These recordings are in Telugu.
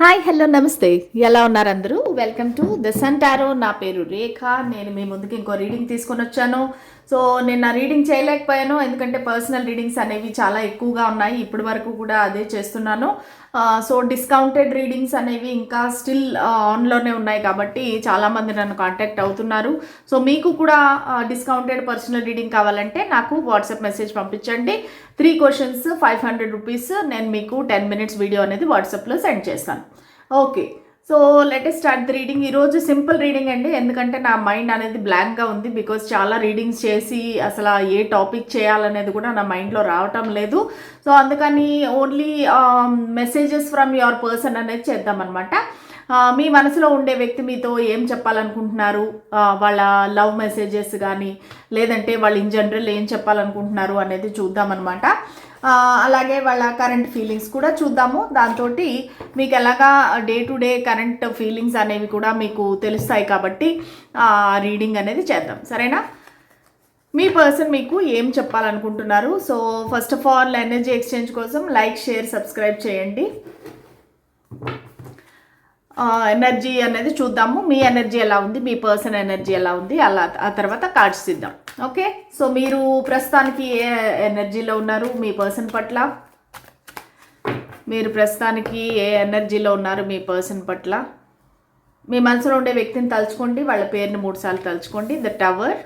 హాయ్ హలో నమస్తే. ఎలా ఉన్నారు అందరూ? వెల్కమ్ టు ద సంటారో నా పేరు రేఖ. నేను మీ ముందుకి ఇంకో రీడింగ్ తీసుకొని వచ్చాను. సో నేను నా రీడింగ్ చేయలేకపోయాను. ఎందుకంటే పర్సనల్ రీడింగ్స్ అనేవి చాలా ఎక్కువగా ఉన్నాయి. ఇప్పటి వరకు కూడా అదే చేస్తున్నాను. సో డిస్కౌంటెడ్ రీడింగ్స్ అనేవి ఇంకా స్టిల్ ఆన్లోనే ఉన్నాయి కాబట్టి చాలామంది నన్ను కాంటాక్ట్ అవుతున్నారు. సో మీకు కూడా డిస్కౌంటెడ్ పర్సనల్ రీడింగ్ కావాలంటే నాకు వాట్సాప్ మెసేజ్ పంపించండి. Three questions five hundred rupees నేను మీకు టెన్ మినిట్స్ వీడియో అనేది వాట్సాప్లో సెండ్ చేస్తాను. Okay so let start the reading ఈరోజు సింపుల్ రీడింగ్ అండి. ఎందుకంటే నా మైండ్ అనేది బ్లాంక్గా ఉంది బికాజ్ చాలా రీడింగ్స్ చేసి అసలు ఏ టాపిక్ చేయాలనేది కూడా నా మైండ్లో రావటం లేదు. సో అందుకని only messages from your person అనేది చేద్దామన్నమాట మీ మనసులో ఉండే వ్యక్తి మీతో ఏం చెప్పాలనుకుంటున్నారు? వాళ్ళ లవ్ మెసేజెస్ కానీ లేదంటే వాళ్ళు ఇన్ జనరల్ ఏం చెప్పాలనుకుంటున్నారు అనేది చూద్దామన్నమాట అలాగే వాళ్ళ కరెంట్ ఫీలింగ్స్ కూడా చూద్దాము. దాంతో మీకు ఎలాగా day to day current feelings అనేవి కూడా మీకు తెలుస్తాయి కాబట్టి రీడింగ్ అనేది చేద్దాం. సరేనా? మీ పర్సన్ మీకు ఏం చెప్పాలనుకుంటున్నారు? So first of all energy exchange కోసం లైక్ షేర్ సబ్స్క్రైబ్ చేయండి. ఎనర్జీ అనేది చూద్దాము. మీ ఎనర్జీ ఎలా ఉంది? మీ పర్సన్ ఎనర్జీ ఎలా ఉంది? అలా ఆ తర్వాత కార్డ్స్ ఇద్దాం. ఓకే సో మీరు ప్రస్తుతానికి ఏ ఎనర్జీలో ఉన్నారు? మీ పర్సన్ పట్ల? మీరు ప్రస్తుతానికి ఏ ఎనర్జీలో ఉన్నారు? మీ పర్సన్ పట్ల? మీ మనసులో ఉండే వ్యక్తిని తలుచుకోండి. వాళ్ళ పేరుని మూడుసార్లు తలుచుకోండి. ద టవర్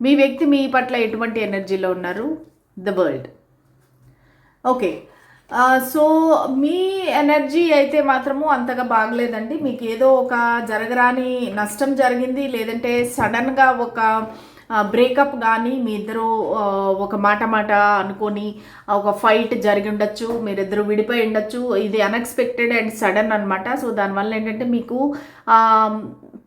మీ వ్యక్తి మీ పట్ల ఎటువంటి ఎనర్జీలో ఉన్నారు? ద వరల్డ్ ఓకే సో మీ ఎనర్జీ అయితే మాత్రము అంతగా బాగలేదండి. మీకు ఏదో ఒక జరగరాని నష్టం జరిగింది లేదంటే సడన్గా ఒక బ్రేకప్ కానీ మీ ఇద్దరు ఒక మాట మాట అనుకొని ఒక ఫైట్ జరిగి ఉండొచ్చు మీరిద్దరు విడిపోయి ఉండొచ్చు ఇది అన్ఎక్స్పెక్టెడ్ అండ్ సడన్ అనమాట సో దానివల్ల ఏంటంటే మీకు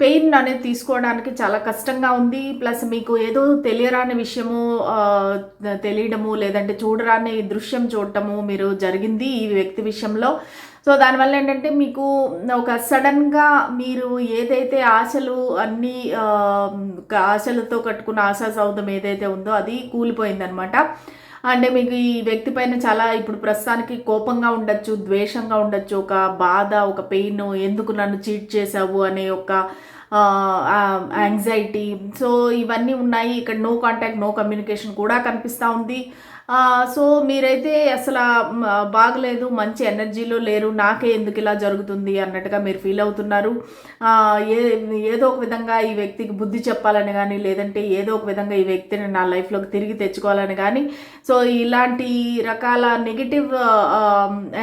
పెయిన్ అనేది తీసుకోవడానికి చాలా కష్టంగా ఉంది. ప్లస్ మీకు ఏదో తెలియరాని విషయము తెలియడము లేదంటే చూడరాని దృశ్యం చూడటము మీరు జరిగింది ఈ వ్యక్తి విషయంలో. సో దానివల్ల ఏంటంటే మీకు ఒక సడన్గా మీరు ఏదైతే ఆశలు అన్ని ఆశలతో కట్టుకున్న ఆశా సౌధం ఏదైతే ఉందో అది కూలిపోయిందనమాట. అంటే మీకు ఈ వ్యక్తి పైన చాలా ఇప్పుడు ప్రస్తుతానికి కోపంగా ఉండొచ్చు ద్వేషంగా ఉండొచ్చు ఒక బాధ ఒక పెయిన్ ఎందుకు నన్ను చీట్ చేసావు అనే ఒక యాంగ్జైటీ. సో ఇవన్నీ ఉన్నాయి. ఇక్కడ నో కాంటాక్ట్ నో కమ్యూనికేషన్ కూడా కనిపిస్తూ ఉంది. సో మీరైతే అసలు బాగలేదు మంచి ఎనర్జీలో లేరు నాకే ఎందుకు ఇలా జరుగుతుంది అన్నట్టుగా మీరు ఫీల్ అవుతున్నారు. ఏ ఏదో ఒక విధంగా ఈ వ్యక్తికి బుద్ధి చెప్పాలని కానీ లేదంటే ఏదో ఒక విధంగా ఈ వ్యక్తిని నా లైఫ్లోకి తిరిగి తెచ్చుకోవాలని కానీ సో ఇలాంటి రకాల నెగిటివ్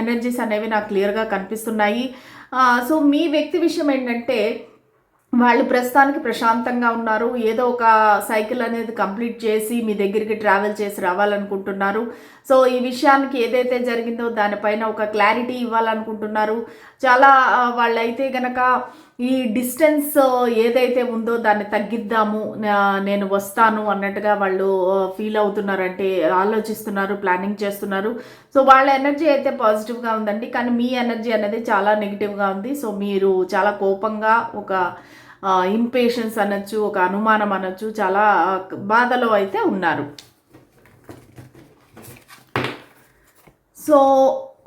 ఎనర్జీస్ అనేవి నాకు క్లియర్గా కనిపిస్తున్నాయి. సో మీ వ్యక్తి విషయం ఏంటంటే వాళ్ళు ప్రస్తుతానికి ప్రశాంతంగా ఉన్నారు. ఏదో ఒక సైకిల్ అనేది కంప్లీట్ చేసి మీ దగ్గరికి ట్రావెల్ చేసి రావాలనుకుంటున్నారు. సో ఈ విషయానికి ఏదైతే జరిగిందో దానిపైన ఒక క్లారిటీ ఇవ్వాలనుకుంటున్నారు. చాలా వాళ్ళైతే గనక ఈ డిస్టెన్స్ ఏదైతే ఉందో దాన్ని తగ్గిద్దాము నేను వస్తాను అన్నట్టుగా వాళ్ళు ఫీల్ అవుతున్నారు అంటే ఆలోచిస్తున్నారు ప్లానింగ్ చేస్తున్నారు. సో వాళ్ళ ఎనర్జీ అయితే పాజిటివ్గా ఉందండి. కానీ మీ ఎనర్జీ అనేది చాలా నెగిటివ్గా ఉంది. సో మీరు చాలా కోపంగా ఒక ఇంపేషన్స్ అనొచ్చు ఒక అనుమానం అనొచ్చు చాలా బాధలో అయితే ఉన్నారు. సో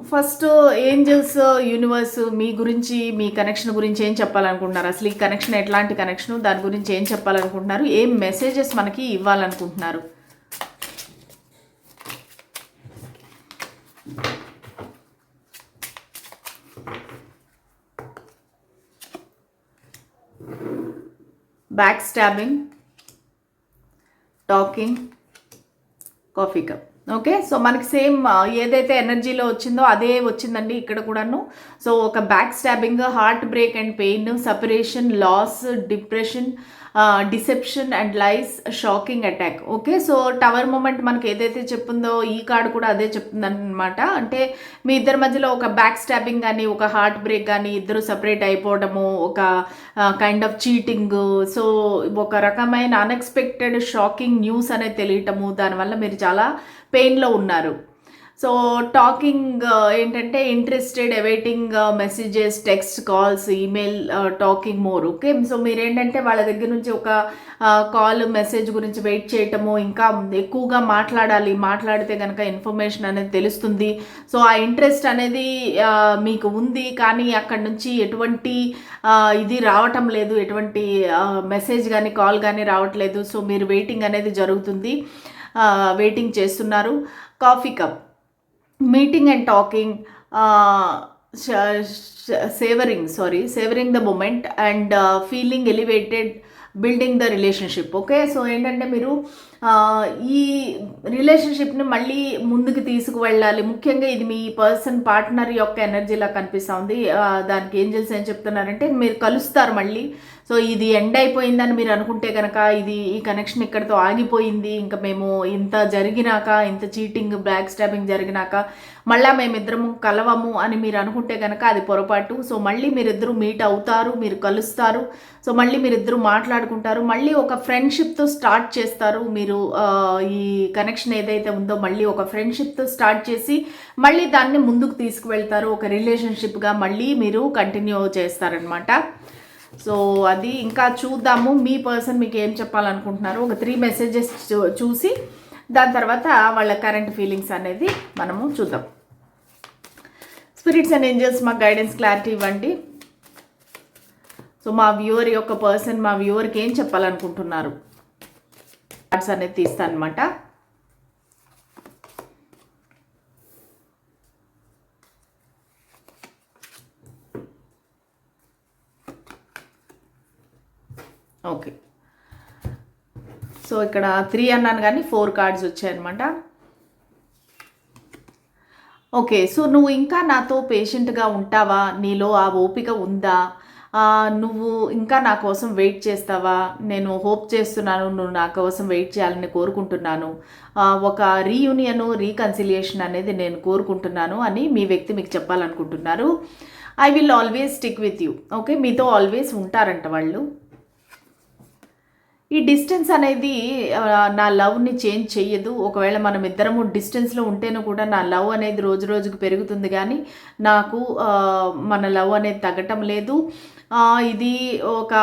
ఫస్ట్ ఏంజల్స్ యూనివర్స్ మీ గురించి మీ కనెక్షన్ గురించి ఏం చెప్పాలనుకుంటున్నారు? అసలు ఈ కనెక్షన్ ఎట్లాంటి కనెక్షన్ దాని గురించి ఏం చెప్పాలనుకుంటున్నారు? ఏం మెసేజెస్ మనకి ఇవ్వాలనుకుంటున్నారు? Back stabbing talking coffee cup okay so మనకి సేమ్ uh, ఏదైతే ఎనర్జీలో వచ్చిందో అదే వచ్చిందండి ఇక్కడ కూడాను. సో ఒక back stabbing heart break and pain separation loss depression deception and lies shocking attack okay so tower moment మనకి ఏదైతే చెప్పిందో ఈ కార్డు కూడా అదే చెప్తుందనమాట అంటే మీ ఇద్దరి మధ్యలో ఒక బ్యాక్ స్టాబింగ్ కానీ ఒక హార్ట్ బ్రేక్ కానీ ఇద్దరు సపరేట్ అయిపోవడము ఒక కైండ్ ఆఫ్ చీటింగ్ సో ఒక రకమైన అన్ఎక్స్పెక్టెడ్ షాకింగ్ న్యూస్ అనేది తెలియటము దానివల్ల మీరు చాలా పెయిన్లో ఉన్నారు. సో టాకింగ్ ఏంటంటే interested awaiting messages text calls email talking more okay so మీరు ఏంటంటే వాళ్ళ దగ్గర నుంచి ఒక కాల్ మెసేజ్ గురించి వెయిట్ చేయటము ఇంకా ఎక్కువగా మాట్లాడాలి. మాట్లాడితే కనుక ఇన్ఫర్మేషన్ అనేది తెలుస్తుంది. సో ఆ ఇంట్రెస్ట్ అనేది మీకు ఉంది కానీ అక్కడ నుంచి ఎటువంటి ఇది రావటం లేదు. ఎటువంటి మెసేజ్ కానీ కాల్ కానీ రావట్లేదు. సో మీరు వెయిటింగ్ అనేది జరుగుతుంది. వెయిటింగ్ చేస్తున్నారు. Coffee cup meeting and talking savouring sorry savouring the moment and feeling elevated building the relationship okay so ఏంటంటే మీరు ఈ రిలేషన్షిప్ని మళ్ళీ ముందుకు తీసుకువెళ్ళాలి. ముఖ్యంగా ఇది మీ పర్సన్ పార్ట్నర్ యొక్క ఎనర్జీలా కనిపిస్తూ ఉంది. దానికి ఏంజల్స్ ఏం చెప్తున్నారంటే మీరు కలుస్తారు మళ్ళీ. సో ఇది ఎండ్ అయిపోయిందని మీరు అనుకుంటే కనుక ఇది ఈ కనెక్షన్ ఇక్కడితో ఆగిపోయింది. ఇంకా మేము ఇంత జరిగినాక ఇంత చీటింగ్ బ్లాక్ స్టాబింగ్ జరిగినాక మళ్ళా మేమిద్దరము కలవము అని మీరు అనుకుంటే కనుక అది పొరపాటు. సో మళ్ళీ మీరిద్దరూ మీట్ అవుతారు మీరు కలుస్తారు. సో మళ్ళీ మీరిద్దరూ మాట్లాడుకుంటారు. మళ్ళీ ఒక ఫ్రెండ్షిప్తో స్టార్ట్ చేస్తారు. మీరు ఈ కనెక్షన్ ఏదైతే ఉందో మళ్ళీ ఒక ఫ్రెండ్షిప్తో స్టార్ట్ చేసి మళ్ళీ దాన్ని ముందుకు తీసుకువెళ్తారు. ఒక రిలేషన్షిప్గా మళ్ళీ మీరు కంటిన్యూ చేస్తారనమాట సో అది ఇంకా చూద్దాము. మీ పర్సన్ మీకు ఏం చెప్పాలనుకుంటున్నారు ఒక త్రీ మెసేజెస్ చూసి దాని తర్వాత వాళ్ళ కరెంట్ ఫీలింగ్స్ అనేది మనము చూద్దాం. స్పిరిట్స్ అండ్ ఏంజల్స్ మాకు గైడెన్స్ క్లారిటీ ఇవ్వండి. సో మా వ్యూవర్ యొక్క పర్సన్ మా వ్యూవర్కి ఏం చెప్పాలనుకుంటున్నారు? కార్డ్స్ అనేది తీస్తాను అనమాట ఓకే. సో ఇక్కడ త్రీ అన్నాను కానీ ఫోర్ కార్డ్స్ వచ్చాయన్నమాట. ఓకే సో నువ్వు ఇంకా నాతో పేషెంట్గా ఉంటావా? నీలో ఆ ఓపిక ఉందా? నువ్వు ఇంకా నా కోసం వెయిట్ చేస్తావా? నేను హోప్ చేస్తున్నాను నువ్వు నా కోసం వెయిట్ చేయాలని కోరుకుంటున్నాను. ఒక రీయూనియన్ రీకన్సిలియేషన్ అనేది నేను కోరుకుంటున్నాను అని మీ వ్యక్తి మీకు చెప్పాలనుకుంటున్నారు. I will always stick with you okay మీతో ఆల్వేస్ ఉంటారంట వాళ్ళు. ఈ డిస్టెన్స్ అనేది నా లవ్ని చేంజ్ చెయ్యదు. ఒకవేళ మనం ఇద్దరము డిస్టెన్స్లో ఉంటేనూ కూడా నా లవ్ అనేది రోజు రోజుకు పెరుగుతుంది కానీ నాకు మన లవ్ అనేది తగ్గటం లేదు. ఇది ఒక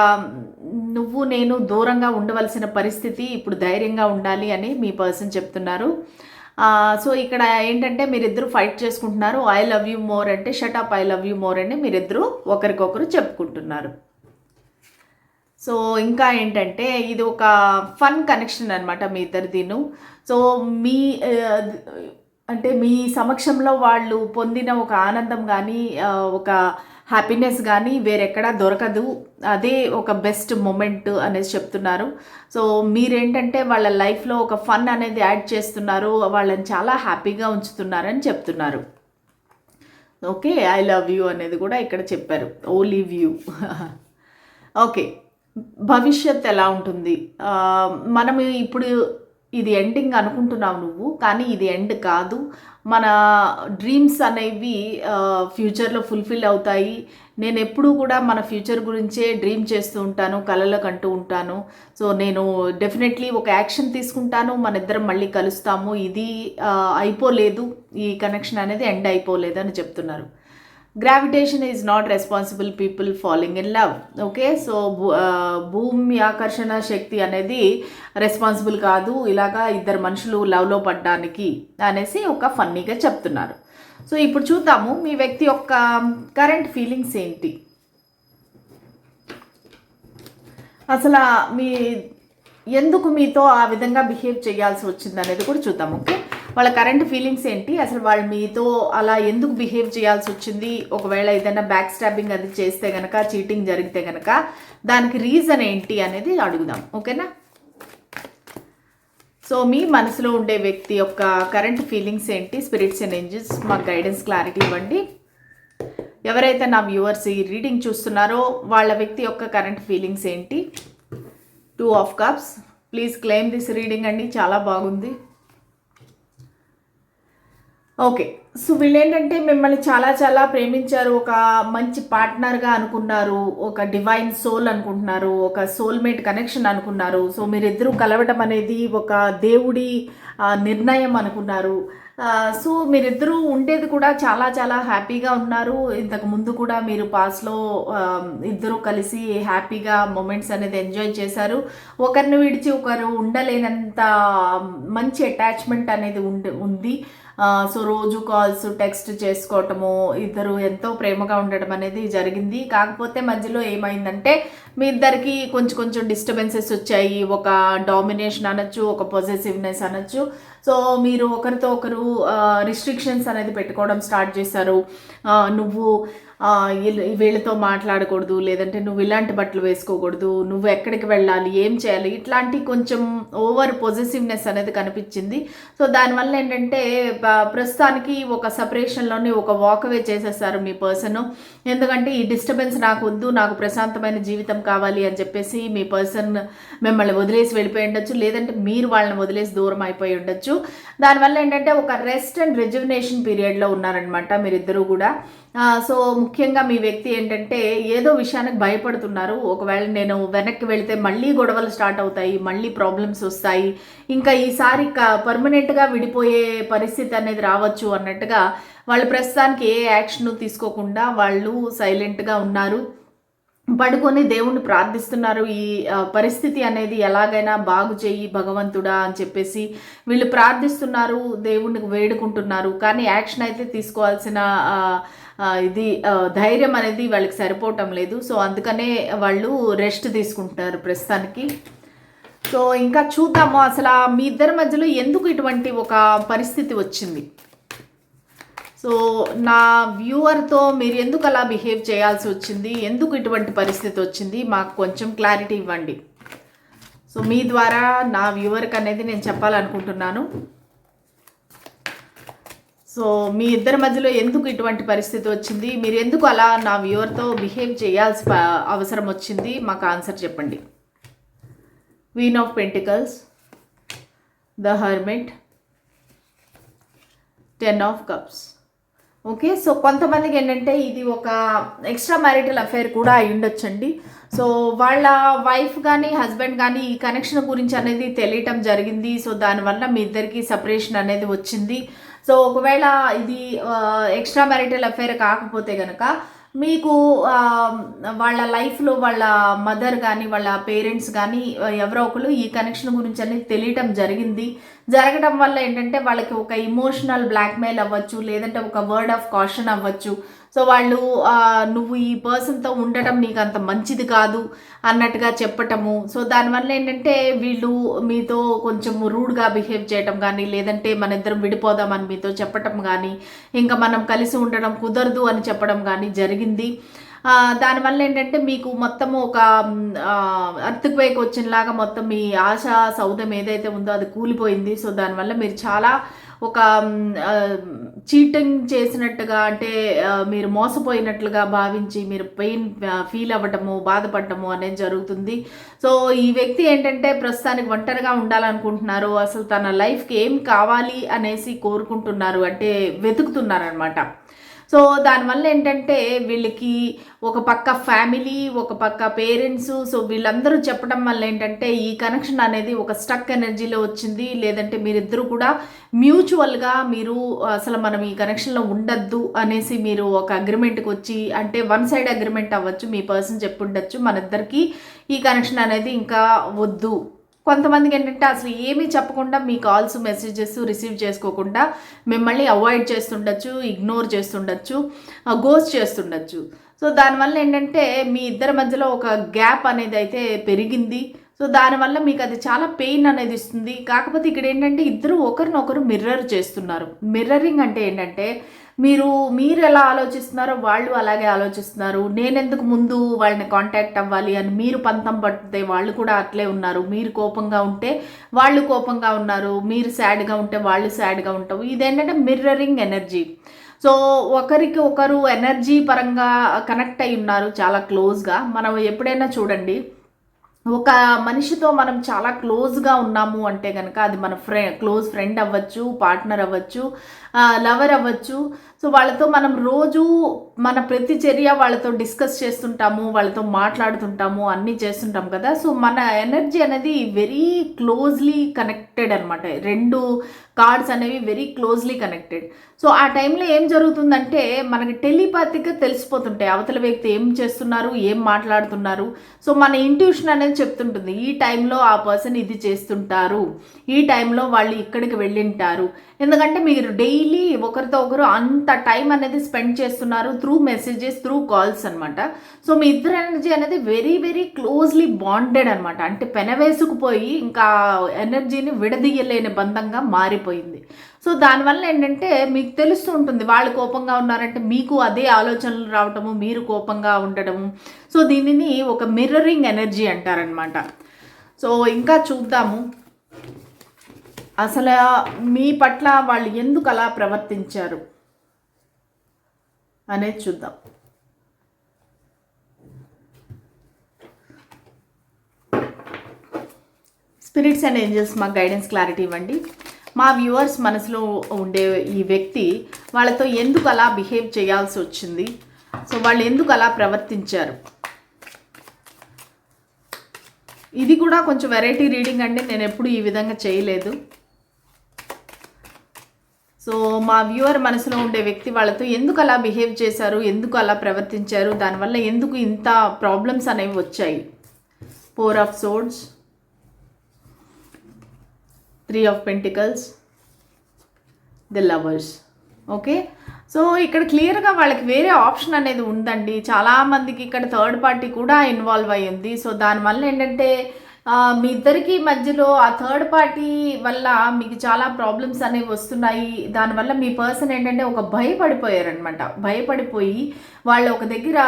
నువ్వు నేను దూరంగా ఉండవలసిన పరిస్థితి ఇప్పుడు ధైర్యంగా ఉండాలి అని మీ పర్సన్ చెప్తున్నారు. సో ఇక్కడ ఏంటంటే మీరిద్దరు ఫైట్ చేసుకుంటున్నారు. ఐ లవ్ యూ మోర్ అంటే shut up I love you more అని మీరిద్దరు ఒకరికొకరు చెప్పుకుంటున్నారు. సో ఇంకా ఏంటంటే ఇది ఒక ఫన్ కనెక్షన్ అనమాట మీ ఇద్దరిదిను సో మీ అంటే మీ సమక్షంలో వాళ్ళు పొందిన ఒక ఆనందం కానీ ఒక హ్యాపీనెస్ కానీ వేరెక్కడా దొరకదు. అదే ఒక బెస్ట్ మూమెంట్ అనేసి చెప్తున్నారు. సో మీరేంటంటే వాళ్ళ లైఫ్లో ఒక ఫన్ అనేది యాడ్ చేస్తున్నారు వాళ్ళని చాలా హ్యాపీగా ఉంచుతున్నారని చెప్తున్నారు. ఓకే ఐ లవ్ యూ అనేది కూడా ఇక్కడ చెప్పారు. Oh leave you. ఓకే. భవిష్యత్ ఎలా ఉంటుంది? మనం ఇప్పుడు ఇది ఎండింగ్ అనుకుంటున్నావు నువ్వు కానీ ఇది ఎండ్ కాదు. మన డ్రీమ్స్ అనేవి ఫ్యూచర్లో ఫుల్ఫిల్ అవుతాయి. నేను ఎప్పుడూ కూడా మన ఫ్యూచర్ గురించే డ్రీమ్ చేస్తూ ఉంటాను కలలో కంటూ ఉంటాను. సో నేను డెఫినెట్లీ ఒక యాక్షన్ తీసుకుంటాను మన ఇద్దరం మళ్ళీ కలుస్తాము. ఇది అయిపోలేదు. ఈ కనెక్షన్ అనేది ఎండ్ అయిపోలేదు అని చెప్తున్నారు. Gravitation is not responsible people following in love okay so భూమి ఆకర్షణ శక్తి అనేది రెస్పాన్సిబుల్ కాదు. ఇలాగా ఇద్దరు మనుషులు లవ్లో పడ్డానికి అనేసి ఒక ఫన్నీగా చెప్తున్నారు. సో ఇప్పుడు చూద్దాము మీ వ్యక్తి యొక్క కరెంట్ ఫీలింగ్స్ ఏంటి? అసలు మీ ఎందుకు మీతో ఆ విధంగా బిహేవ్ చేయాల్సి వచ్చింది అనేది కూడా చూద్దాం ఓకే? వాళ్ళ కరెంట్ ఫీలింగ్స్ ఏంటి? అసలు వాళ్ళు మీతో అలా ఎందుకు బిహేవ్ చేయాల్సి వచ్చింది? ఒకవేళ ఏదైనా బ్యాక్ స్టాబింగ్ అది చేస్తే కనుక చీటింగ్ జరిగితే కనుక దానికి రీజన్ ఏంటి అనేది అడుగుదాం. ఓకేనా? సో మీ మనసులో ఉండే వ్యక్తి యొక్క కరెంట్ ఫీలింగ్స్ ఏంటి? స్పిరిట్స్ అండ్ ఏంజెస్ మాకు గైడెన్స్ క్లారిటీ ఇవ్వండి. ఎవరైతే నా వ్యూవర్స్ ఈ రీడింగ్ చూస్తున్నారో వాళ్ళ వ్యక్తి యొక్క కరెంట్ ఫీలింగ్స్ ఏంటి? Two of cups please claim this reading అండి. చాలా బాగుంది. ఓకే. సో వీళ్ళేంటంటే మిమ్మల్ని చాలా చాలా ప్రేమించారు. ఒక మంచి పార్ట్నర్గా అనుకున్నారు. ఒక డివైన్ సోల్ అనుకుంటున్నారు. ఒక సోల్మేట్ కనెక్షన్ అనుకున్నారు. సో మీరిద్దరూ కలవటం అనేది ఒక దేవుడి నిర్ణయం అనుకున్నారు. సో మీరిద్దరూ ఉండేది కూడా చాలా చాలా హ్యాపీగా ఉన్నారు. ఇంతకు ముందు కూడా మీరు పాస్లో ఇద్దరు కలిసి హ్యాపీగా మూమెంట్స్ అనేది ఎంజాయ్ చేశారు. ఒకరిని విడిచి ఒకరు ఉండలేనంత మంచి అటాచ్మెంట్ అనేది ఉండి ఉంది. సో రోజు కాల్స్ టెక్స్ట్ చేసుకోవటము ఇద్దరు ఎంతో ప్రేమగా ఉండడం అనేది జరిగింది. కాకపోతే మధ్యలో ఏమైందంటే మీ ఇద్దరికి కొంచెం కొంచెం డిస్టర్బెన్సెస్ వచ్చాయి. ఒక డామినేషన్ అనొచ్చు ఒక పొజెసివ్నెస్ అనొచ్చు. సో మీరు ఒకరితో ఒకరు రిస్ట్రిక్షన్స్ అనేది పెట్టుకోవడం స్టార్ట్ చేశారు. నువ్వు వీళ్ళతో మాట్లాడకూడదు లేదంటే నువ్వు ఇలాంటి బట్టలు వేసుకోకూడదు నువ్వు ఎక్కడికి వెళ్ళాలి ఏం చేయాలి ఇట్లాంటి కొంచెం ఓవర్ పొజిటివ్నెస్ అనేది కనిపించింది. సో దానివల్ల ఏంటంటే ప్రస్తుతానికి ఒక సపరేషన్లోనే ఒక వాకవే చేసేస్తారు మీ పర్సన్ ఎందుకంటే ఈ డిస్టర్బెన్స్ నాకు వద్దు నాకు ప్రశాంతమైన జీవితం కావాలి అని చెప్పేసి మీ పర్సన్ మిమ్మల్ని వదిలేసి వెళ్ళిపోయి ఉండొచ్చు లేదంటే మీరు వాళ్ళని వదిలేసి దూరం అయిపోయి ఉండొచ్చు. దానివల్ల ఏంటంటే ఒక రెస్ట్ అండ్ రిజర్వినేషన్ పీరియడ్లో ఉన్నారనమాట మీరిద్దరూ కూడా. సో ముఖ్యంగా మీ వ్యక్తి ఏంటంటే ఏదో విషయానికి భయపడుతున్నారు. ఒకవేళ నేను వెనక్కి వెళితే మళ్ళీ గొడవలు స్టార్ట్ అవుతాయి మళ్ళీ ప్రాబ్లమ్స్ వస్తాయి. ఇంకా ఈసారి పర్మనెంట్గా విడిపోయే పరిస్థితి అనేది రావచ్చు అన్నట్టుగా వాళ్ళు ప్రస్తుతానికి ఏ యాక్షన్ తీసుకోకుండా వాళ్ళు సైలెంట్గా ఉన్నారు. పడుకొని దేవుణ్ణి ప్రార్థిస్తున్నారు. ఈ పరిస్థితి అనేది ఎలాగైనా బాగు చేయి భగవంతుడా అని చెప్పేసి వీళ్ళు ప్రార్థిస్తున్నారు దేవుణ్ణి వేడుకుంటున్నారు. కానీ యాక్షన్ అయితే తీసుకోవాల్సిన ఇది ధైర్యం అనేది వాళ్ళకి సరిపోవటం లేదు. సో అందుకనే వాళ్ళు రెస్ట్ తీసుకుంటున్నారు ప్రస్తుతానికి. సో ఇంకా చూద్దాము అసలు మీ ఇద్దరి మధ్యలో ఎందుకు ఇటువంటి ఒక పరిస్థితి వచ్చింది? సో నా వ్యూవర్తో మీరు ఎందుకు అలా బిహేవ్ చేయాల్సి వచ్చింది? ఎందుకు ఇటువంటి పరిస్థితి వచ్చింది? మాకు కొంచెం క్లారిటీ ఇవ్వండి. సో మీ ద్వారా నా వ్యూవర్కి అనేది నేను చెప్పాలనుకుంటున్నాను. సో మీ ఇద్దరి మధ్యలో ఎందుకు ఇటువంటి పరిస్థితి వచ్చింది? మీరు ఎందుకు అలా నా వ్యూవర్తో బిహేవ్ చేయాల్సి అవసరం వచ్చింది? మాకు ఆన్సర్ చెప్పండి. Queen of pentacles the hermit ten of cups. Okay so కొంతమందికి ఏంటంటే ఇది ఒక ఎక్స్ట్రా మ్యారిటల్ అఫైర్ కూడా అయి ఉండొచ్చండి. సో వాళ్ళ వైఫ్ కానీ హస్బెండ్ కానీ ఈ కనెక్షన్ గురించి అనేది తెలియటం జరిగింది. సో దానివల్ల మీ ఇద్దరికి సపరేషన్ అనేది వచ్చింది. సో ఒకవేళ ఇది ఎక్స్ట్రా మ్యారిటల్ అఫైర్ కాకపోతే కనుక మీకు వాళ్ళ లైఫ్లో వాళ్ళ మదర్ కానీ వాళ్ళ పేరెంట్స్ కానీ ఎవరో ఒకరు ఈ కనెక్షన్ గురించి అనేది తెలియటం జరిగింది. జరగడం వల్ల ఏంటంటే వాళ్ళకి ఒక ఇమోషనల్ బ్లాక్మెయిల్ అవ్వచ్చు లేదంటే ఒక వర్డ్ ఆఫ్ కాషన్ అవ్వచ్చు. సో వాళ్ళు నువ్వు ఈ పర్సన్తో ఉండటం నీకు అంత మంచిది కాదు అన్నట్టుగా చెప్పటము. సో దానివల్ల ఏంటంటే వీళ్ళు మీతో కొంచెం రూడ్గా బిహేవ్ చేయటం కానీ లేదంటే మన ఇద్దరం విడిపోదామని మీతో చెప్పటం కానీ ఇంకా మనం కలిసి ఉండడం కుదరదు అని చెప్పడం కానీ జరిగింది. దానివల్ల ఏంటంటే మీకు మొత్తము ఒక అర్త్క్ వేక్ వచ్చినలాగా మొత్తం మీ ఆశ సౌదం ఏదైతే ఉందో అది కూలిపోయింది. సో దానివల్ల మీరు చాలా ఒక చీటింగ్ చేసినట్టుగా అంటే మీరు మోసపోయినట్లుగా భావించి మీరు పెయిన్ ఫీల్ అవ్వటము బాధపడటము అనేది జరుగుతుంది. సో ఈ వ్యక్తి ఏంటంటే ప్రస్తుతానికి ఒంటరిగా ఉండాలనుకుంటున్నారు. అసలు తన లైఫ్కి ఏం కావాలి అనేసి కోరుకుంటున్నారు. అంటే వెతుకుతున్నారు అనమాట సో దానివల్ల ఏంటంటే వీళ్ళకి ఒక పక్క ఫ్యామిలీ ఒక పక్క పేరెంట్స్ సో వీళ్ళందరూ చెప్పడం వల్ల ఏంటంటే ఈ కనెక్షన్ అనేది ఒక స్టక్ ఎనర్జీలో వచ్చింది. లేదంటే మీరిద్దరూ కూడా మ్యూచువల్గా మీరు అసలు మనం ఈ కనెక్షన్లో ఉండద్దు అనేసి మీరు ఒక అగ్రిమెంట్కి వచ్చి అంటే వన్ సైడ్ అగ్రిమెంట్ అవ్వచ్చు మీ పర్సన్ చెప్పుండొచ్చు మన ఇద్దరికి ఈ కనెక్షన్ అనేది ఇంకా వద్దు. కొంతమందికి ఏంటంటే అసలు ఏమీ చెప్పకుండా మీ కాల్స్ మెసేజెస్ రిసీవ్ చేసుకోకుండా మిమ్మల్ని అవాయిడ్ చేస్తుండొచ్చు ఇగ్నోర్ చేస్తుండొచ్చు గోస్ చేస్తుండొచ్చు. సో దానివల్ల ఏంటంటే మీ ఇద్దరి మధ్యలో ఒక గ్యాప్ అనేది అయితే పెరిగింది. సో దానివల్ల మీకు అది చాలా పెయిన్ అనేది ఇస్తుంది. కాకపోతే ఇక్కడ ఏంటంటే ఇద్దరు ఒకరినొకరు మిర్రర్ చేస్తున్నారు. మిర్రరింగ్ అంటే ఏంటంటే మీరు మీరు ఎలా ఆలోచిస్తున్నారో వాళ్ళు అలాగే ఆలోచిస్తున్నారు. నేనెందుకు ముందు వాళ్ళని కాంటాక్ట్ అవ్వాలి అని మీరు పంతం పడితే వాళ్ళు కూడా అట్లే ఉన్నారు. మీరు కోపంగా ఉంటే వాళ్ళు కోపంగా ఉన్నారు. మీరు సాడ్గా ఉంటే వాళ్ళు సాడ్గా ఉంటారు. ఇదేంటంటే మిర్రరింగ్ ఎనర్జీ సో ఒకరికి ఒకరు ఎనర్జీ పరంగా కనెక్ట్ అయి ఉన్నారు చాలా క్లోజ్గా మనం ఎప్పుడైనా చూడండి ఒక మనిషితో మనం చాలా క్లోజ్గా ఉన్నాము అంటే కనుక అది మన ఫ్రె క్లోజ్ ఫ్రెండ్ అవ్వచ్చు పార్ట్నర్ అవ్వచ్చు లవర్ అవ్వచ్చు. సో వాళ్ళతో మనం రోజు మన ప్రతి చర్య వాళ్ళతో డిస్కస్ చేస్తుంటాము వాళ్ళతో మాట్లాడుతుంటాము అన్నీ చేస్తుంటాం కదా. సో మన ఎనర్జీ అనేది వెరీ క్లోజ్లీ కనెక్టెడ్ అనమాట రెండు కార్డ్స్ అనేవి వెరీ క్లోజ్లీ కనెక్టెడ్. సో ఆ టైంలో ఏం జరుగుతుందంటే మనకి టెలిపాతిక్గా తెలిసిపోతుంటాయి. అవతల వ్యక్తి ఏం చేస్తున్నారు ఏం మాట్లాడుతున్నారు. సో మన ఇంట్యూషన్ అనేది చెప్తుంటుంది. ఈ టైంలో ఆ పర్సన్ ఇది చేస్తుంటారు. ఈ టైంలో వాళ్ళు ఇక్కడికి వెళ్ళింటారు. ఎందుకంటే మీరు డైలీ ఒకరితో ఒకరు అంత టైం అనేది స్పెండ్ చేస్తున్నారు త్రూ మెసేజెస్ త్రూ కాల్స్ అనమాట సో మీ ఇద్దరు ఎనర్జీ అనేది వెరీ వెరీ క్లోజ్లీ బాండెడ్ అనమాట అంటే పెనవేసుకుపోయి ఇంకా ఎనర్జీని విడదీయలేని బంధంగా మారిపోయింది. సో దానివల్ల ఏంటంటే మీకు తెలుస్తూ ఉంటుంది వాళ్ళు కోపంగా ఉన్నారంటే మీకు అదే ఆలోచనలు రావటము మీరు కోపంగా ఉండడము సో దీనిని ఒక మిర్రరింగ్ ఎనర్జీ అంటారనమాట సో ఇంకా చూద్దాము. అసలు మీ పట్ల వాళ్ళు ఎందుకు అలా ప్రవర్తించారు అనేది చూద్దాం. స్పిరిట్స్ అండ్ ఏంజల్స్ మాకు గైడెన్స్ క్లారిటీ ఇవ్వండి. మా వ్యూవర్స్ మనసులో ఉండే ఈ వ్యక్తి వాళ్ళతో ఎందుకు అలా బిహేవ్ చేయాల్సి వచ్చింది? సో వాళ్ళు ఎందుకు అలా ప్రవర్తించారు? ఇది కూడా కొంచెం వెరైటీ రీడింగ్ అండి. నేను ఎప్పుడు ఈ విధంగా చేయలేదు. సో మా వ్యూవర్ మనసులో ఉండే వ్యక్తి వాళ్ళతో ఎందుకు అలా బిహేవ్ చేశారు ఎందుకు అలా ప్రవర్తించారు దానివల్ల ఎందుకు ఇంత ప్రాబ్లమ్స్ అనేవి వచ్చాయి? Four of swords three of pentacles the lovers okay so ఇక్కడ క్లియర్గా వాళ్ళకి వేరే ఆప్షన్ అనేది ఉందండి. చాలామందికి ఇక్కడ థర్డ్ పార్టీ కూడా ఇన్వాల్వ్ అయ్యింది. సో దానివల్ల ఏంటంటే మీ ఇద్దరికి మధ్యలో ఆ థర్డ్ పార్టీ వల్ల మీకు చాలా ప్రాబ్లమ్స్ అనేవి వస్తున్నాయి. దానివల్ల మీ పర్సన్ ఏంటంటే ఒక భయపడిపోయారనమాట భయపడిపోయి వాళ్ళు ఒక దగ్గర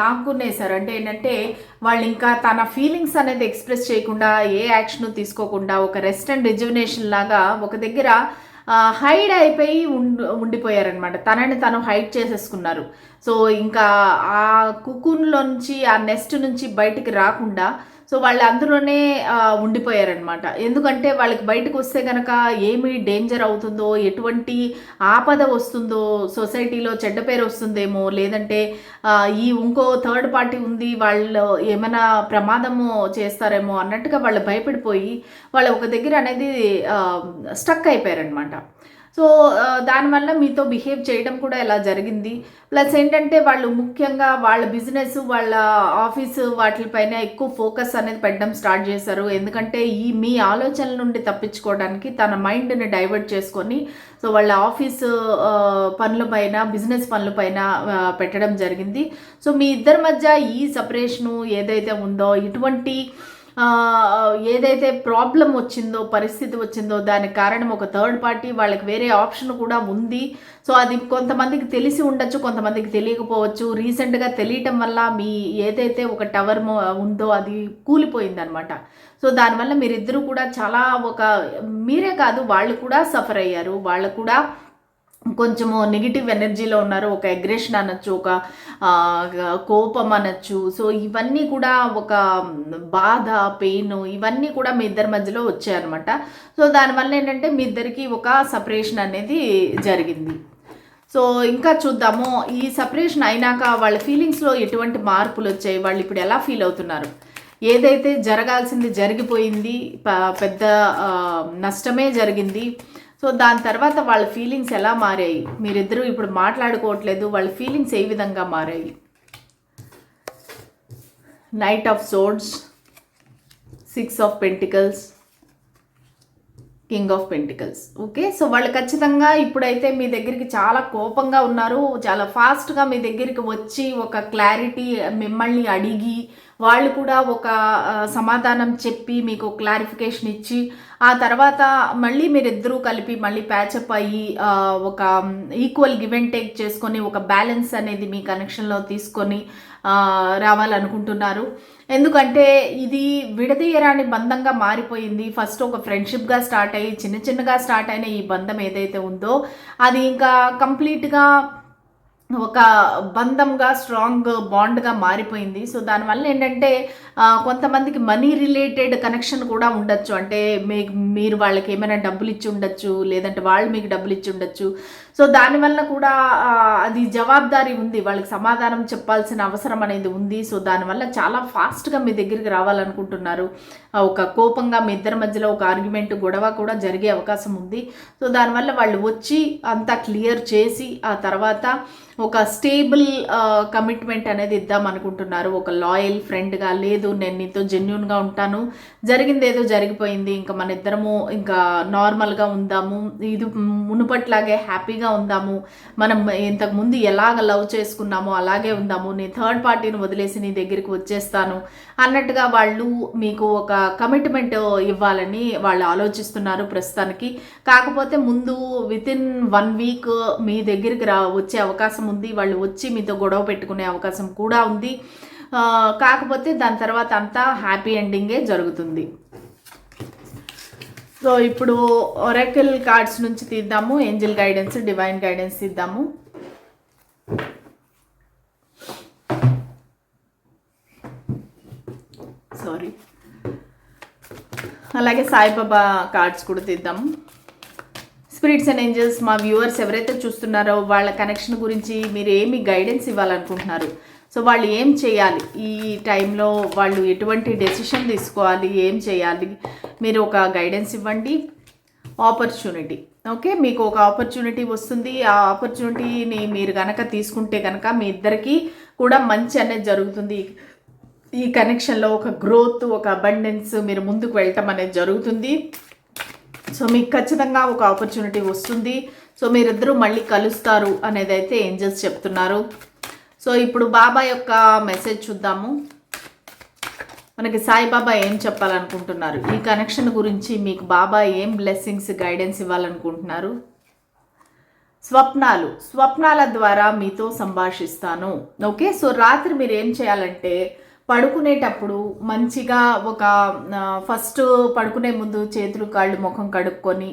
దాక్కునేశారు. అంటే ఏంటంటే వాళ్ళు ఇంకా తన ఫీలింగ్స్ అనేది ఎక్స్ప్రెస్ చేయకుండా ఏ యాక్షన్ తీసుకోకుండా ఒక రెస్ట్ అండ్ రిజర్వేషన్ లాగా ఒక దగ్గర హైడ్ అయిపోయి ఉండి ఉండిపోయారనమాట తనని తను హైడ్ చేసేసుకున్నారు. సో ఇంకా ఆ కుకున్లోంచి ఆ నెస్ట్ నుంచి బయటికి రాకుండా సో వాళ్ళు అందులోనే ఉండిపోయారనమాట ఎందుకంటే వాళ్ళకి బయటకు వస్తే కనుక ఏమి డేంజర్ అవుతుందో ఎటువంటి ఆపద వస్తుందో సొసైటీలో చెడ్డ పేరు వస్తుందేమో లేదంటే ఈ ఇంకో థర్డ్ పార్టీ ఉంది వాళ్ళు ఏమైనా ప్రమాదము చేస్తారేమో అన్నట్టుగా వాళ్ళు భయపడిపోయి వాళ్ళు ఒక దగ్గర అనేది స్టక్ అయిపోయారనమాట సో దానివల్ల మీతో బిహేవ్ చేయడం కూడా ఇలా జరిగింది? ప్లస్ ఏంటంటే వాళ్ళు ముఖ్యంగా వాళ్ళ బిజినెస్ వాళ్ళ ఆఫీసు వాటిపైన ఎక్కువ ఫోకస్ అనేది పెట్టడం స్టార్ట్ చేశారు. ఎందుకంటే ఈ మీ ఆలోచనల నుండి తప్పించుకోవడానికి తన మైండ్ని డైవర్ట్ చేసుకొని సో వాళ్ళ ఆఫీసు పనుల పైన బిజినెస్ పనుల పైన పెట్టడం జరిగింది. సో మీ ఇద్దరి మధ్య ఈ సపరేషను ఏదైతే ఉందో ఇటువంటి ఏదైతే ప్రాబ్లం వచ్చిందో పరిస్థితి వచ్చిందో దానికి కారణం ఒక థర్డ్ పార్టీ వాళ్ళకి వేరే ఆప్షన్ కూడా ఉంది. సో అది కొంతమందికి తెలిసి ఉండొచ్చు కొంతమందికి తెలియకపోవచ్చు. రీసెంట్గా తెలియటం వల్ల మీ ఏదైతే ఒక టవర్ ఉందో అది కూలిపోయిందనమాట సో దానివల్ల మీరిద్దరూ కూడా చాలా ఒక మీరే కాదు వాళ్ళు కూడా సఫర్ అయ్యారు. వాళ్ళు కూడా కొంచెము నెగిటివ్ ఎనర్జీలో ఉన్నారు. ఒక అగ్రెషన్ అనొచ్చు ఒక కోపం అనొచ్చు. సో ఇవన్నీ కూడా ఒక బాధ పెయిన్ ఇవన్నీ కూడా మీ ఇద్దరి మధ్యలో వచ్చాయన్నమాట. సో దానివల్ల ఏంటంటే మీ ఇద్దరికి ఒక సపరేషన్ అనేది జరిగింది. సో ఇంకా చూద్దాము. ఈ సపరేషన్ అయినాక వాళ్ళ ఫీలింగ్స్లో ఎటువంటి మార్పులు వచ్చాయి? వాళ్ళు ఇప్పుడు ఎలా ఫీల్ అవుతున్నారు? ఏదైతే జరగాల్సింది జరిగిపోయింది పెద్ద నష్టమే జరిగింది సో దాని తర్వాత వాళ్ళ ఫీలింగ్స్ ఎలా మారాయి? మీరిద్దరూ ఇప్పుడు మాట్లాడుకోవట్లేదు వాళ్ళ ఫీలింగ్స్ ఏ విధంగా మారాయి? Knight of swords six of pentacles king of pentacles okay so వాళ్ళు ఖచ్చితంగా ఇప్పుడైతే మీ దగ్గరికి చాలా కోపంగా ఉన్నారు చాలా ఫాస్ట్గా మీ దగ్గరికి వచ్చి ఒక క్లారిటీ మిమ్మల్ని అడిగి వాళ్ళు కూడా ఒక సమాధానం చెప్పి మీకు క్లారిఫికేషన్ ఇచ్చి ఆ తర్వాత మళ్ళీ మీరిద్దరూ కలిపి మళ్ళీ ప్యాచప్ అయ్యి ఒక ఈక్వల్ గివ్ అండ్ టేక్ చేసుకొని ఒక బ్యాలెన్స్ అనేది మీ కనెక్షన్లో తీసుకొని రావాలనుకుంటున్నారు. ఎందుకంటే ఇది విడదీయరాని బంధంగా మారిపోయింది. ఫస్ట్ ఒక ఫ్రెండ్షిప్గా స్టార్ట్ అయ్యి చిన్న చిన్నగా స్టార్ట్ అయిన ఈ బంధం ఏదైతే ఉందో అది ఇంకా కంప్లీట్గా ఒక బంధంగా స్ట్రాంగ్ బాండ్గా మారిపోయింది. సో దానివల్ల ఏంటంటే కొంతమందికి మనీ రిలేటెడ్ కనెక్షన్ కూడా ఉండొచ్చు. అంటే మీ మీరు వాళ్ళకి ఏమైనా డబ్బులు ఇచ్చి ఉండొచ్చు లేదంటే వాళ్ళు మీకు డబ్బులు ఇచ్చి ఉండొచ్చు. సో దానివల్ల కూడా అది జవాబుదారీ ఉంది. వాళ్ళకి సమాధానం చెప్పాల్సిన అవసరం అనేది ఉంది. సో దానివల్ల చాలా ఫాస్ట్గా మీ దగ్గరికి రావాలనుకుంటున్నారు. ఒక కోపంగా మీ ఇద్దరి మధ్యలో ఒక ఆర్గ్యుమెంట్ గొడవ కూడా జరిగే అవకాశం ఉంది. సో దానివల్ల వాళ్ళు వచ్చి అంతా క్లియర్ చేసి ఆ తర్వాత ఒక స్టేబుల్ కమిట్మెంట్ అనేది ఇద్దాం అనుకుంటున్నారు. ఒక లాయల్ ఫ్రెండ్గా లేదు నేను నీతో జెన్యున్గా ఉంటాను. జరిగింది ఏదో జరిగిపోయింది. ఇంకా మన ఇద్దరము ఇంకా నార్మల్గా ఉందాము. ఇది మునుపట్లాగే హ్యాపీగా ఉందాము? మనం ఇంతకు ముందు ఎలాగ లవ్ చేసుకున్నామో అలాగే ఉందాము. నేను థర్డ్ పార్టీని వదిలేసి నీ దగ్గరికి వచ్చేస్తాను. అన్నట్టుగా వాళ్ళు మీకు ఒక కమిట్మెంట్ ఇవ్వాలని వాళ్ళు ఆలోచిస్తున్నారు ప్రస్తుతానికి. కాకపోతే ముందు విత్ ఇన్ వన్ వీక్ మీ దగ్గరికి రా వచ్చే అవకాశం ఉంది. వాళ్ళు వచ్చి మీతో గొడవ పెట్టుకునే అవకాశం కూడా ఉంది. కాకపోతే దాని తర్వాత అంతా హ్యాపీ ఎండింగే జరుగుతుంది. సో ఇప్పుడు ఒరాకిల్ కార్డ్స్ నుంచి తీద్దాము ఏంజిల్ గైడెన్స్ డివైన్ గైడెన్స్ తీద్దాము. సారీ అలాగే సాయిబాబా కార్డ్స్ కూడా తీద్దాము. స్పిరిట్స్ అండ్ ఏంజల్స్ మా వ్యూవర్స్ ఎవరైతే చూస్తున్నారో వాళ్ళ కనెక్షన్ గురించి మీరు ఏమి గైడెన్స్ ఇవ్వాలనుకుంటున్నారు? సో వాళ్ళు ఏం చేయాలి? ఈ టైంలో వాళ్ళు ఎటువంటి డెసిషన్ తీసుకోవాలి? ఏం చేయాలి? మీరు ఒక గైడెన్స్ ఇవ్వండి. ఆపర్చునిటీ ఓకే మీకు ఒక ఆపర్చునిటీ వస్తుంది. ఆ ఆపర్చునిటీని మీరు కనుక తీసుకుంటే కనుక మీ ఇద్దరికి కూడా మంచి అనేది జరుగుతుంది. ఈ కనెక్షన్లో ఒక గ్రోత్ ఒక అబండెన్స్ మీరు ముందుకు వెళ్ళటం అనేది జరుగుతుంది. సో మీకు ఖచ్చితంగా ఒక ఆపర్చునిటీ వస్తుంది. సో మీరిద్దరూ మళ్ళీ కలుస్తారు అనేది అయితే ఏంజల్స్ చెప్తున్నారు. సో ఇప్పుడు బాబా యొక్క మెసేజ్ చూద్దాము. మనకి సాయిబాబా ఏం చెప్పాలనుకుంటున్నారు? ఈ కనెక్షన్ గురించి మీకు బాబా ఏం బ్లెస్సింగ్స్ గైడెన్స్ ఇవ్వాలనుకుంటున్నారు? స్వప్నాలు. స్వప్నాల ద్వారా మీతో సంభాషిస్తాను. ఓకే? సో రాత్రి మీరు ఏం చేయాలంటే పడుకునేటప్పుడు మంచిగా ఒక ఫస్ట్ పడుకునే ముందు చేతులు కాళ్ళు ముఖం కడుక్కొని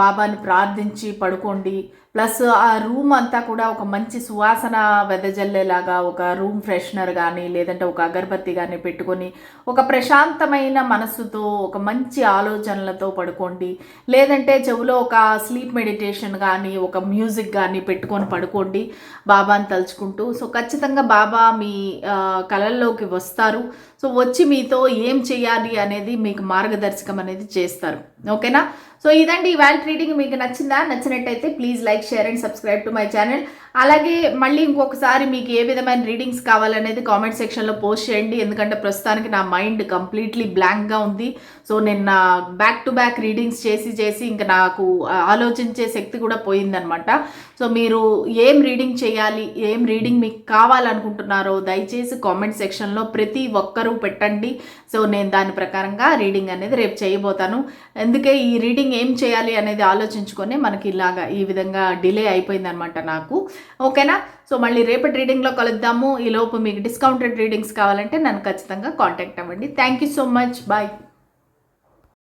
బాబాని ప్రార్థించి పడుకోండి. ప్లస్ ఆ రూమ్ అంతా కూడా ఒక మంచి సువాసన వెదజల్లేలాగా ఒక రూమ్ ఫ్రెషనర్ కానీ లేదంటే ఒక అగరబత్తి కానీ పెట్టుకొని ఒక ప్రశాంతమైన మనస్సుతో ఒక మంచి ఆలోచనలతో పడుకోండి. లేదంటే చెవిలో ఒక స్లీప్ మెడిటేషన్ కానీ ఒక మ్యూజిక్ కానీ పెట్టుకొని పడుకోండి. బాబాని తలుచుకుంటూ. సో ఖచ్చితంగా బాబా మీ ఆ, కళల్లోకి వస్తారు. సో వచ్చి మీతో ఏం చేయాలి అనేది మీకు మార్గదర్శకం అనేది చేస్తారు. ఓకేనా? సో ఇదండి ఇవాళ రీడింగ్. మీకు నచ్చిందా? నచ్చినట్టయితే please like share and subscribe to my channel. అలాగే మళ్ళీ ఇంకొకసారి మీకు ఏ విధమైన రీడింగ్స్ కావాలనేది కామెంట్ సెక్షన్లో పోస్ట్ చేయండి. ఎందుకంటే ప్రస్తుతానికి నా మైండ్ కంప్లీట్లీ బ్లాంక్గా ఉంది. సో నేను నా బ్యాక్ టు బ్యాక్ రీడింగ్స్ చేసి చేసి ఇంకా నాకు ఆలోచించే శక్తి కూడా పోయిందనమాట. సో మీరు ఏం రీడింగ్ చేయాలి? ఏం రీడింగ్ మీకు కావాలనుకుంటున్నారో దయచేసి కామెంట్ సెక్షన్లో ప్రతి ఒక్కరు పెట్టండి. సో నేను దాని ప్రకారంగా రీడింగ్ అనేది రేపు చేయబోతాను. అందుకే ఈ రీడింగ్ ఏం చేయాలి అనేది ఆలోచించుకొని మనకి ఇలాగా ఈ విధంగా డిలే అయిపోయిందనమాట నాకు. ఓకేనా? సో మళ్ళీ రేపటి రీడింగ్లో కలుద్దాము. ఈ లోపు మీకు డిస్కౌంటెడ్ రీడింగ్స్ కావాలంటే నన్ను ఖచ్చితంగా కాంటాక్ట్ అవ్వండి. Thank you so much. Bye.